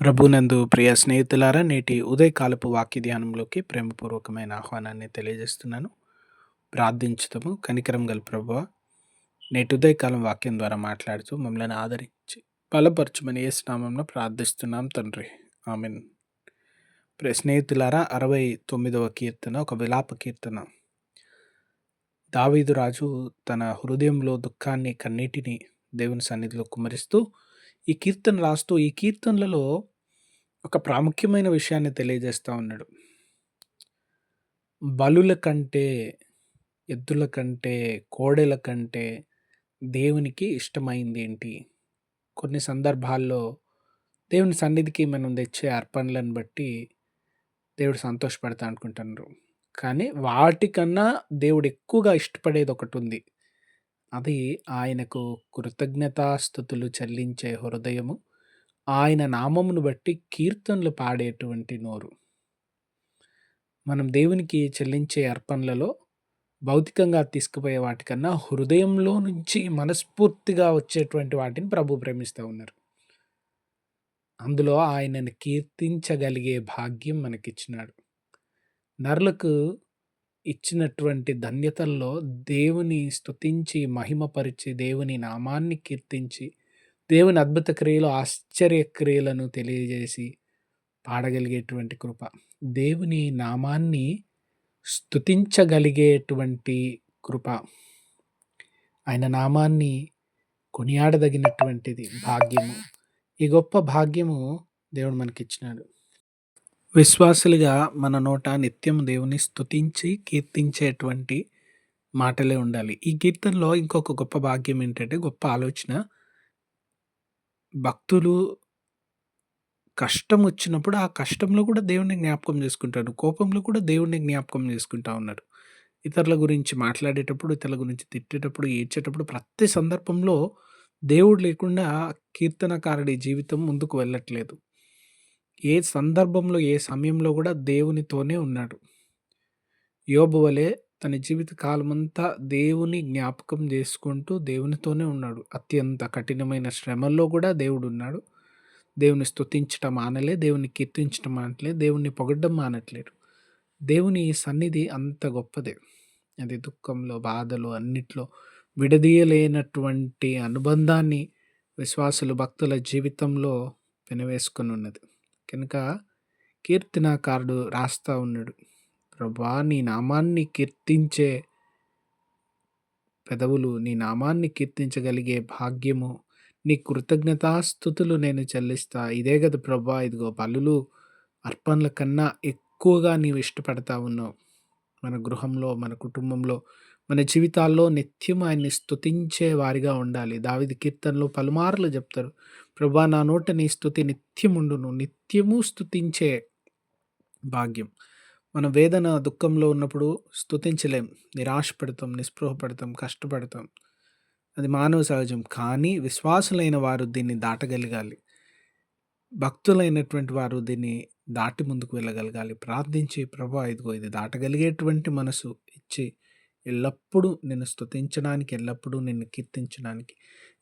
ప్రభునందు ప్రియ స్నేహితులారా నేటి ఉదయకాలపు వాక్య ధ్యానంలోకి ప్రేమపూర్వకమైన ఆహ్వానాన్ని తెలియజేస్తున్నాను. ప్రార్థించుతాము కనికరం గల ప్రభువ నేటి ఉదయకాలం వాక్యం ద్వారా మాట్లాడుతూ మమ్మల్ని ఆదరించి బలపరచమని ఏ స్నామంలో ప్రార్థిస్తున్నాం తండ్రి. ఆమెన్. ప్రియ స్నేహితులారా అరవై తొమ్మిదవ కీర్తన ఒక విలాప కీర్తన. దావీదు రాజు తన హృదయంలో దుఃఖాన్ని కన్నీటిని దేవుని సన్నిధిలో కుమరిస్తూ ఈ కీర్తన రాస్తూ ఈ కీర్తనలలో ఒక ప్రాముఖ్యమైన విషయాన్ని తెలియజేస్తూ ఉన్నాడు. బలుల కంటే ఎద్దుల కంటే కోడెల కంటే దేవునికి ఇష్టమైంది ఏంటి? కొన్ని సందర్భాల్లో దేవుని సన్నిధికి మనం తెచ్చే అర్పణలను బట్టి దేవుడు సంతోషపడతా అనుకుంటున్నారు. కానీ వాటికన్నా దేవుడు ఎక్కువగా ఇష్టపడేది ఒకటి ఉంది. అది ఆయనకు కృతజ్ఞతాస్థుతులు చెల్లించే హృదయము. ఆయన నామమును బట్టి కీర్తనలు పాడేటువంటి నోరు. మనం దేవునికి చెల్లించే అర్పణలలో భౌతికంగా తీసుకుపోయే వాటికన్నా హృదయంలో నుంచి మనస్ఫూర్తిగా వచ్చేటువంటి వాటిని ప్రభు ప్రేమిస్తూ ఉన్నారు. అందులో ఆయనను కీర్తించగలిగే భాగ్యం మనకిచ్చినాడు. నరులకు ఇచ్చినటువంటి ధన్యతల్లో దేవుని స్తుతించి మహిమపరిచి దేవుని నామాన్ని కీర్తించి దేవుని అద్భుత క్రియలు ఆశ్చర్య క్రియలను తెలియజేసి పాడగలిగేటువంటి కృప. దేవుని నామాన్ని స్తుతించగలిగేటువంటి కృప. ఆయన నామాన్ని కొనియాడదగినటువంటిది భాగ్యము. ఈ గొప్ప భాగ్యము దేవుడు మనకిచ్చినాడు. విశ్వాసులుగా మన నోట నిత్యం దేవుని స్తుతించి కీర్తించేటువంటి మాటలే ఉండాలి. ఈ కీర్తనలో ఇంకొక గొప్ప భాగ్యం ఏంటంటే గొప్ప ఆలోచన. భక్తులు కష్టం వచ్చినప్పుడు ఆ కష్టంలో కూడా దేవుణ్ణి జ్ఞాపకం చేసుకుంటాడు కోపంలో కూడా దేవుడిని జ్ఞాపకం చేసుకుంటా ఉన్నారు. ఇతరుల గురించి మాట్లాడేటప్పుడు ఇతరుల గురించి తిట్టేటప్పుడు ఏడ్చేటప్పుడు ప్రతి సందర్భంలో దేవుడు లేకుండా కీర్తనకారుడి జీవితం ముందుకు వెళ్ళట్లేదు. ఏ సందర్భంలో, ఏ సమయంలో కూడా దేవునితోనే ఉన్నాడు. యోబు వలె తన జీవిత కాలమంతా దేవుని జ్ఞాపకం చేసుకుంటూ దేవునితోనే ఉన్నాడు. అత్యంత కఠినమైన శ్రమల్లో కూడా దేవుడు ఉన్నాడు దేవుని స్తుతించటం మానలే, దేవుని కీర్తించటం మానట్లే, దేవుణ్ణి పొగడ్డం మానట్లేడు. దేవుని సన్నిధి అంత గొప్పదే. అది దుఃఖంలో, బాధలు అన్నిట్లో విడదీయలేనటువంటి అనుబంధాన్ని విశ్వాసులు, భక్తుల జీవితంలో ఉన్నది కనుక కీర్తనాకారుడు రాస్తా ఉన్నాడు. ప్రభా నీ నామాన్ని కీర్తించే పెదవులు నీ నామాన్ని కీర్తించగలిగే భాగ్యము నీ కృతజ్ఞతాస్థుతులు నేను చెల్లిస్తా. ఇదే కదా ప్రభా ఇదిగో బలులు అర్పణల కన్నా ఎక్కువగా నీవు ఇష్టపడతా ఉన్నావు. మన గృహంలో మన కుటుంబంలో మన జీవితాల్లో నిత్యం ఆయన్ని స్తుతించే వారిగా ఉండాలి. దావిది కీర్తనలో పలుమార్లు చెప్తారు ప్రభా నా నోట నీ స్థుతి నిత్యముండును. నిత్యము స్థుతించే భాగ్యం. మన వేదన దుఃఖంలో ఉన్నప్పుడు స్థుతించలేం నిరాశపడతాం నిస్పృహపడతాం కష్టపడతాం. అది మానవ సహజం. కానీ విశ్వాసులైన వారు దీన్ని దాటగలగాలి. భక్తులైనటువంటి వారు దీన్ని దాటి ముందుకు వెళ్ళగలగాలి. ప్రార్థించి ప్రభా ఇదిగో ఇది దాటగలిగేటువంటి మనసు. ఇచ్చి ఎల్లప్పుడూ నిన్ను స్తుతించడానికి ఎల్లప్పుడూ నిన్ను కీర్తించడానికి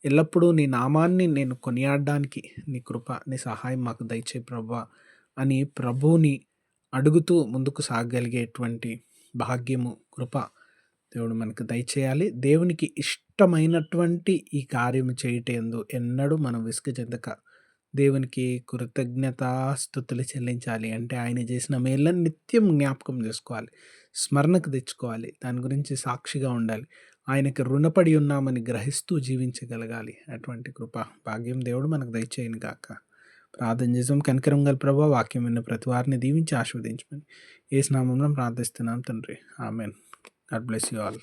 ఎల్లప్పుడూ నీ నామాన్ని నేను కొనియాడడానికి నీ కృప నీ సహాయం మాకు దయచే ప్రభా అని ప్రభువుని అడుగుతూ ముందుకు సాగగలిగేటువంటి భాగ్యము కృప దేవుడు మనకు దయచేయాలి. దేవునికి ఇష్టమైనటువంటి ఈ కార్యము చేయటందు ఎన్నడూ మనం విసుగు చెందక దేవునికి కృతజ్ఞతాస్థుతులు చెల్లించాలి. అంటే ఆయన చేసిన మేళ్ళని నిత్యం జ్ఞాపకం చేసుకోవాలి. స్మరణకు తెచ్చుకోవాలి. దాని గురించి సాక్షిగా ఉండాలి. ఆయనకి రుణపడి ఉన్నామని గ్రహిస్తూ జీవించగలగాలి. అటువంటి కృప భాగ్యం దేవుడు మనకు దయచేయను కాక ప్రార్థన చేసాం. కనికరం గల ప్రభావ వాక్యం విన్న ప్రతి వారిని దీవించి ఆస్వాదించమని ఏ స్నామంలో ప్రార్థిస్తున్నాం తండ్రి. Amen. God bless you all.